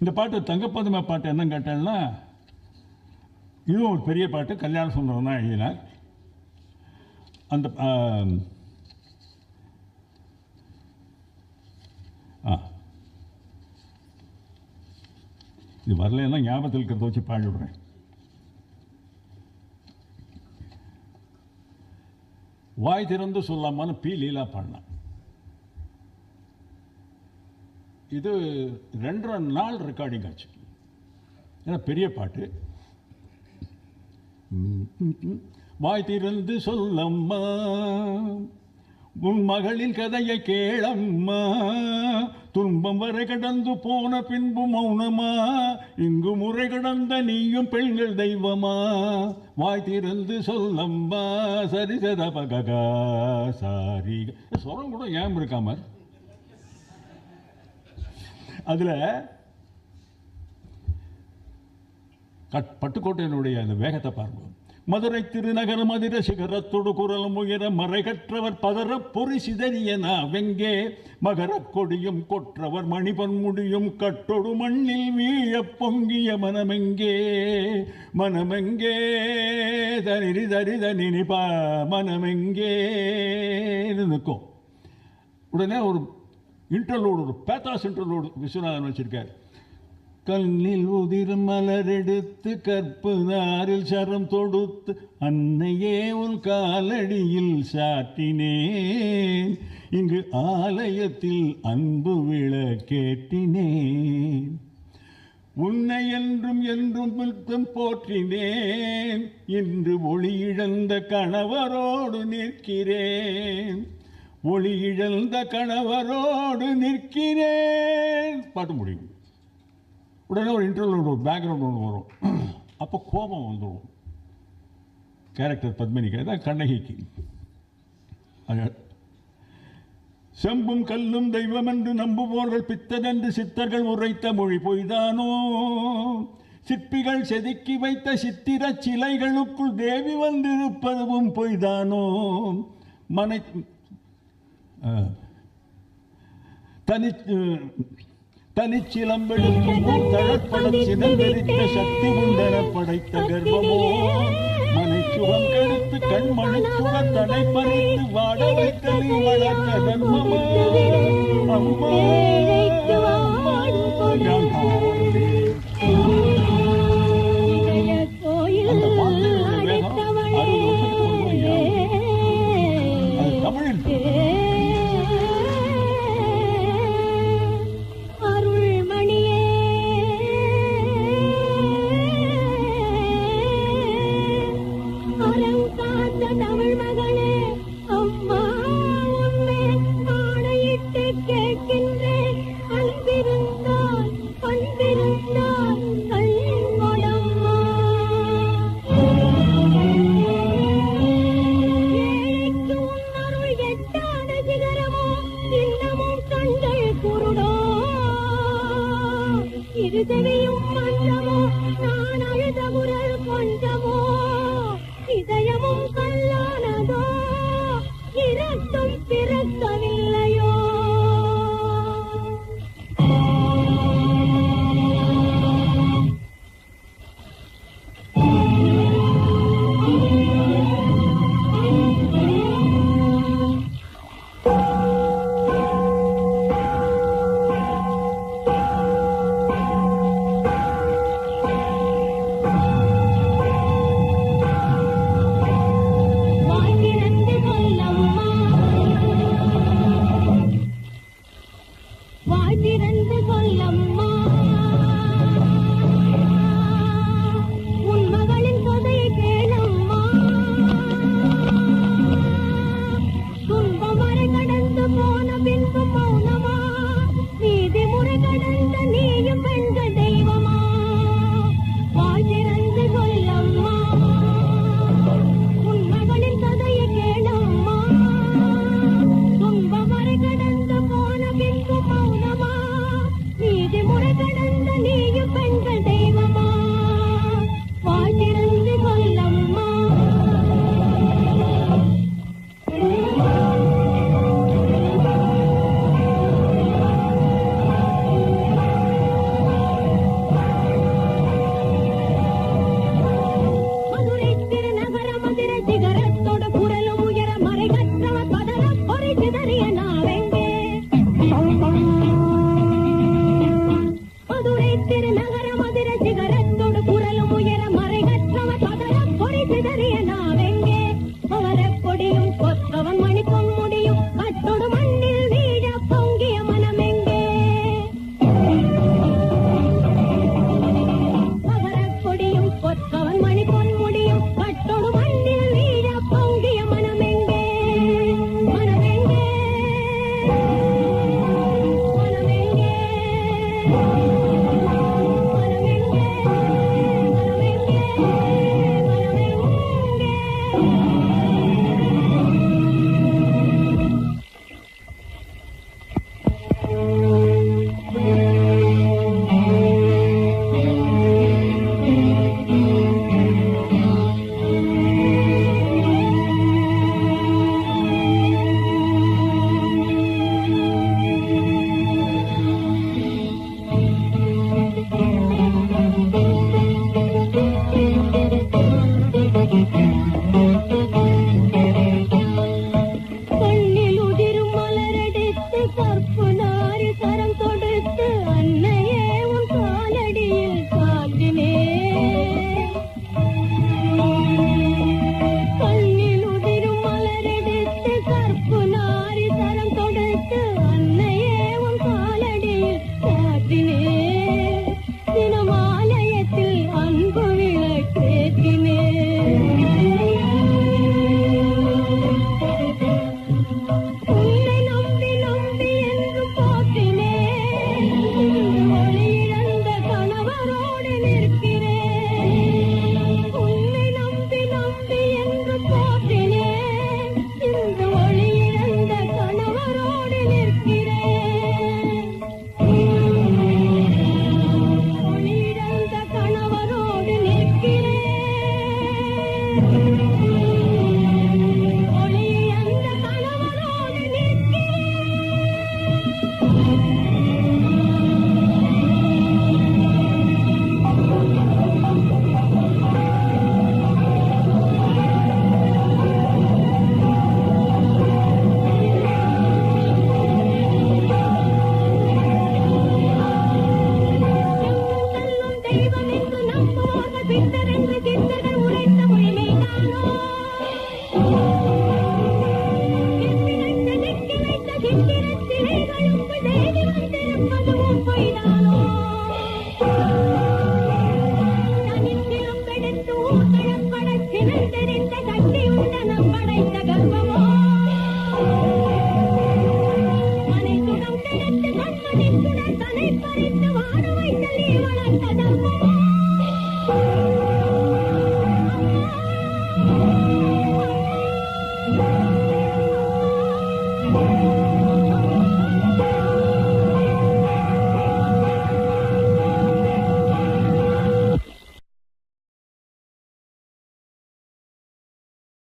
இந்த பாட்டு தங்கப்பதுமை பாட்டு என்ன கேட்டேன்னா இதுவும் ஒரு பெரிய பாட்டு கல்யாண சுந்தரம் தான் எழுதினார். அந்த இது வரலன்னா ஞாபகத்தில் இருக்கிறத வச்சு பாடிவிடுறேன் வாய் திறந்து சொல்லாமான்னு பி லீலா பாடினான். இது ரெண்டரை நாள் ரெக்கார்டிங் ஆச்சு. ஏன்னா பெரிய பாட்டு. வாய் திறந்து சொல்லம்மா உன் மகளின் கதையை கேளம்மா துன்பம் வரை கடந்து போன பின்பு மௌனமா இங்கு முறை கடந்த நீயும் பெண்கள் தெய்வமா வாய் திறந்து சொல்லம்மா சரி. சத சாரி சொரம் கூட ஏன் இருக்காம? அதில் கட் பட்டுக்கோட்டையினுடைய அந்த வேகத்தை பாருங்க. மதுரை திருநகர மதுர சிகரத்தொடு குரலும் உயர மறைகற்றவர் பதற பொறி சிதறியனா வெங்கே மகர கொடியும் கொற்றவர் மணிபன் முடியும் கட்டொடு மண்ணில் வீழ பொங்கிய மனமெங்கே? மனமெங்கே? தனிரி தரி தனினி பா மனமெங்கே? நிற்கும். உடனே ஒரு இன்டர்லோடு ஒரு பேத்தாஸ் இன்டர்லோடு விஸ்வநாதன் வச்சிருக்காரு. கண்ணில் உதிர் மலரெடுத்து கற்பு நாரில் சரம் தொடுத்து அன்னையே உன் காலடியில் சாட்டினேன் இங்கு ஆலயத்தில் அன்பு விளக்கேற்றினேன் உன்னை என்றும் என்றும் பில்தம் போற்றினேன். இன்று ஒளியிழந்த கணவரோடு நிற்கிறேன். ஒளி இழந்த கணவரோடு நிற்கிறேன். பாட்டு முடியும். உடனே ஒரு இன்டர்வியூ ஒரு பேக்ரவுண்ட் ஒன்று வரும். அப்போ கோபம் வந்துடும் கேரக்டர் பத்மினிக்கு தான் கண்ணகிக்கு. செம்பும் கல்லும் தெய்வம் என்று நம்புவோர்கள் பித்ததென்று சித்தர்கள் உரைத்த மொழி பொய்தானோ? சிற்பிகள் செதுக்கி வைத்த சித்திர சிலைகளுக்குள் தேவி வந்திருப்பதும் பொய்தானோ? மனை தனி தனிச்சிலம்பெடுக்கும் தழற்படம் சினந்தெரித்த சக்தி உண்டன படைத்த கர்ப்பமோ சுகம் கெடுத்து கண்மணி சுக தடை பறித்து வாட வைத்த நீ வளர்த்த தர்மமோ அம்மா! இருதவையும் மஞ்சமோ நான் அழுத குரல் கொஞ்சமோ இதயமும் கல்லானதோ இரண்டும் படைத்த கர்ப்பம்